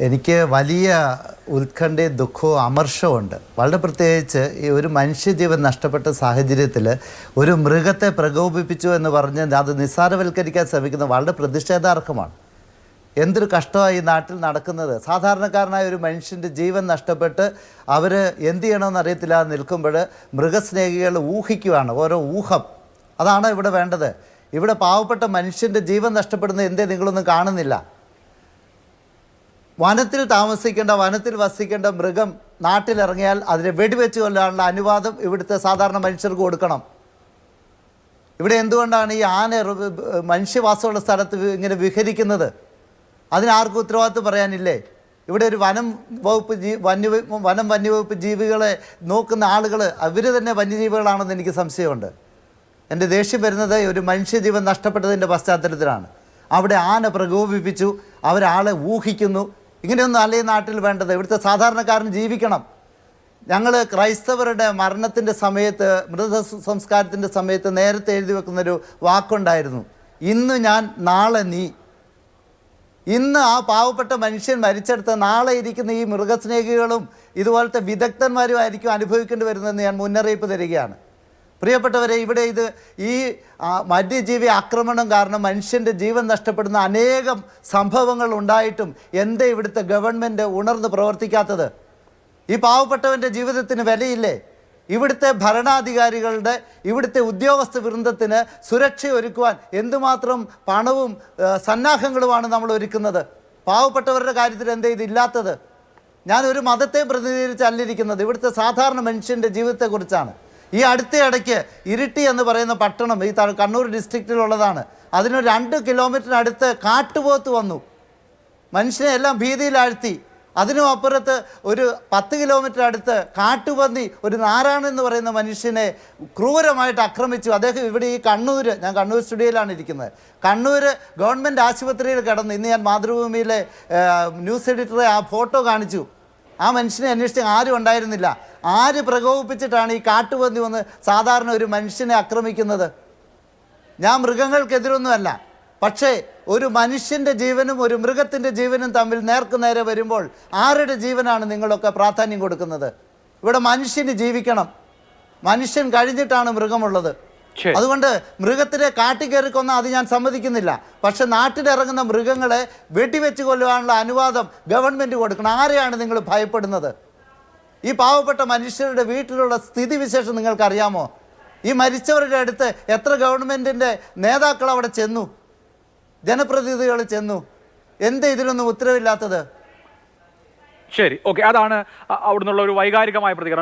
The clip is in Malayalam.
എനിക്ക് വലിയ ഉത്കണ്ഠയും ദുഃഖവും അമർഷവുമുണ്ട് വളരെ പ്രത്യേകിച്ച് ഈ ഒരു മനുഷ്യജീവൻ നഷ്ടപ്പെട്ട സാഹചര്യത്തിൽ ഒരു മൃഗത്തെ പ്രകോപിപ്പിച്ചു എന്ന് പറഞ്ഞ് അത് നിസ്സാരവൽക്കരിക്കാൻ ശ്രമിക്കുന്നത് വളരെ പ്രതിഷേധാർഹമാണ്. എന്തൊരു കഷ്ടമായി ഈ നാട്ടിൽ നടക്കുന്നത്? സാധാരണക്കാരനായ ഒരു മനുഷ്യന്റെ ജീവൻ നഷ്ടപ്പെട്ട് അവർ എന്ത് ചെയ്യണമെന്ന് അറിയത്തില്ലാതെ നിൽക്കുമ്പോൾ മൃഗസ്നേഹികൾ ഊഹിക്കുകയാണ് ഓരോ ഊഹം. അതാണ് ഇവിടെ വേണ്ടത്. ഇവിടെ പാവപ്പെട്ട മനുഷ്യന്റെ ജീവൻ നഷ്ടപ്പെടുന്നത് എന്തേ നിങ്ങളൊന്നും കാണുന്നില്ല. വനത്തിൽ താമസിക്കേണ്ട വനത്തിൽ വസിക്കേണ്ട മൃഗം നാട്ടിലിറങ്ങിയാൽ അതിനെ വെടിവെച്ച് കൊല്ലാനുള്ള അനുവാദം ഇവിടുത്തെ സാധാരണ മനുഷ്യർക്ക് കൊടുക്കണം. ഇവിടെ എന്തുകൊണ്ടാണ് ഈ ആന മനുഷ്യവാസമുള്ള സ്ഥലത്ത് ഇങ്ങനെ വിഹരിക്കുന്നത്? അതിനാർക്കും ഉത്തരവാദിത്വം പറയാനില്ലേ? ഇവിടെ ഒരു വനം വകുപ്പ് ജീ വന്യ വനം വന്യവകുപ്പ് ജീവികളെ നോക്കുന്ന ആളുകൾ അവർ തന്നെ വന്യജീവികളാണെന്ന് എനിക്ക് സംശയമുണ്ട്. എന്റെ ദേഷ്യം വരുന്നത് ഒരു മനുഷ്യജീവൻ നഷ്ടപ്പെട്ടതിന്റെ പശ്ചാത്തലത്തിലാണ്. അവിടെ ആന പ്രകോപിപ്പിച്ചു അവരാളെ ഊഹിക്കുന്നു ഇങ്ങനെയൊന്നും ഈ നാട്ടിൽ വേണ്ടത്? ഇവിടുത്തെ സാധാരണക്കാരന് ജീവിക്കണം. ഞങ്ങൾ ക്രൈസ്തവരുടെ മരണത്തിന്റെ സമയത്ത് മൃത സംസ്കാരത്തിന്റെ സമയത്ത് നേരത്തെ എഴുതി വെക്കുന്നൊരു വാക്കുണ്ടായിരുന്നു. ഇന്ന് ഞാൻ നാളെ നീ. ഇന്ന് ആ പാവപ്പെട്ട മനുഷ്യൻ മരിച്ചെടുത്ത് നാളെ ഇരിക്കുന്ന ഈ മൃഗസ്നേഹികളും ഇതുപോലത്തെ വിദഗ്ധന്മാരും ആയിരിക്കും അനുഭവിക്കേണ്ടി വരുന്നതെന്ന് ഞാൻ മുന്നറിയിപ്പ് തരികയാണ്. പ്രിയപ്പെട്ടവരെ ഇവിടെ ഇത് ഈ വന്യജീവി ആക്രമണം കാരണം മനുഷ്യന്റെ ജീവൻ നഷ്ടപ്പെടുന്ന അനേകം സംഭവങ്ങൾ ഉണ്ടായിട്ടും എന്തേ ഇവിടുത്തെ ഗവൺമെന്റ് ഉണർന്ന് പ്രവർത്തിക്കാത്തത്? ഈ പാവപ്പെട്ടവന്റെ ജീവിതത്തിന് വിലയില്ലേ? ഇവിടുത്തെ ഭരണാധികാരികളുടെ ഇവിടുത്തെ ഉദ്യോഗസ്ഥ വൃന്ദത്തിന് സുരക്ഷ ഒരുക്കുവാൻ എന്തുമാത്രം പണവും സന്നാഹങ്ങളുമാണ് നമ്മൾ ഒരുക്കുന്നത്? പാവപ്പെട്ടവരുടെ കാര്യത്തിൽ എന്തേ ഇതില്ലാത്തത്? ഞാൻ ഒരു മതത്തെ പ്രതിനിധീകരിച്ചല്ലിരിക്കുന്നത് ഇവിടുത്തെ സാധാരണ മനുഷ്യന്റെ ജീവിതത്തെക്കുറിച്ചാണ്. ഈ അടുത്ത ഇടയ്ക്ക് ഇരിട്ടി എന്ന് പറയുന്ന പട്ടണം ഈ കണ്ണൂർ ഡിസ്ട്രിക്റ്റിലുള്ളതാണ് അതിന് രണ്ട് കിലോമീറ്ററിനടുത്ത് കാട്ടുപോത്ത് വന്നു. മനുഷ്യനെ എല്ലാം ഭീതിയിലാഴ്ത്തി. അതിനും അപ്പുറത്ത് ഒരു പത്ത് കിലോമീറ്റർ അടുത്ത് കാട്ടുപന്നി ഒരു നാരായണൻ എന്ന് പറയുന്ന മനുഷ്യനെ ക്രൂരമായിട്ട് ആക്രമിച്ചു. അദ്ദേഹം ഇവിടെ ഈ കണ്ണൂർ ഞാൻ കണ്ണൂർ സ്റ്റുഡിയോയിലാണ് ഇരിക്കുന്നത്. കണ്ണൂർ ഗവൺമെന്റ് ആശുപത്രിയിൽ കിടന്നു ഇന്ന് ഞാൻ മാതൃഭൂമിയിലെ ന്യൂസ് എഡിറ്ററെ ആ ഫോട്ടോ കാണിച്ചു. ആ മനുഷ്യനെ അന്വേഷിച്ച് ആരും ഉണ്ടായിരുന്നില്ല. ആര് പ്രകോപിപ്പിച്ചിട്ടാണ് ഈ കാട്ടുപന്നി വന്ന് സാധാരണ ഒരു മനുഷ്യനെ ആക്രമിക്കുന്നത്? ഞാൻ മൃഗങ്ങൾക്കെതിരൊന്നുമല്ല. പക്ഷേ ഒരു മനുഷ്യന്റെ ജീവനും ഒരു മൃഗത്തിന്റെ ജീവനും തമ്മിൽ നേർക്ക് നേരെ വരുമ്പോൾ ആരുടെ ജീവനാണ് നിങ്ങളൊക്കെ പ്രാധാന്യം കൊടുക്കുന്നത്? ഇവിടെ മനുഷ്യന് ജീവിക്കണം. മനുഷ്യൻ കഴിഞ്ഞിട്ടാണ് മൃഗമുള്ളത്. അതുകൊണ്ട് മൃഗത്തിനെ കാട്ടിക്കയറി കൊന്ന അത് ഞാൻ സമ്മതിക്കുന്നില്ല. പക്ഷെ നാട്ടിലിറങ്ങുന്ന മൃഗങ്ങളെ വെടിവെച്ച് കൊല്ലുവാനുള്ള അനുവാദം ഗവൺമെന്റ് കൊടുക്കണം. ആരെയാണ് നിങ്ങൾ ഭയപ്പെടുന്നത്? ഈ പാവപ്പെട്ട മനുഷ്യരുടെ വീട്ടിലുള്ള സ്ഥിതിവിശേഷം നിങ്ങൾക്കറിയാമോ? ഈ മരിച്ചവരുടെ അടുത്ത് എത്ര ഗവൺമെന്റിന്റെ നേതാക്കൾ അവിടെ ചെന്നു? ജനപ്രതിനിധികൾ ചെന്നു. എന്ത് ഇതിലൊന്നും ഉത്തരവില്ലാത്തത്? ശരി ഓക്കെ അതാണ് അവിടുന്നുള്ള ഒരു വൈകാരികമായ പ്രതികരണം.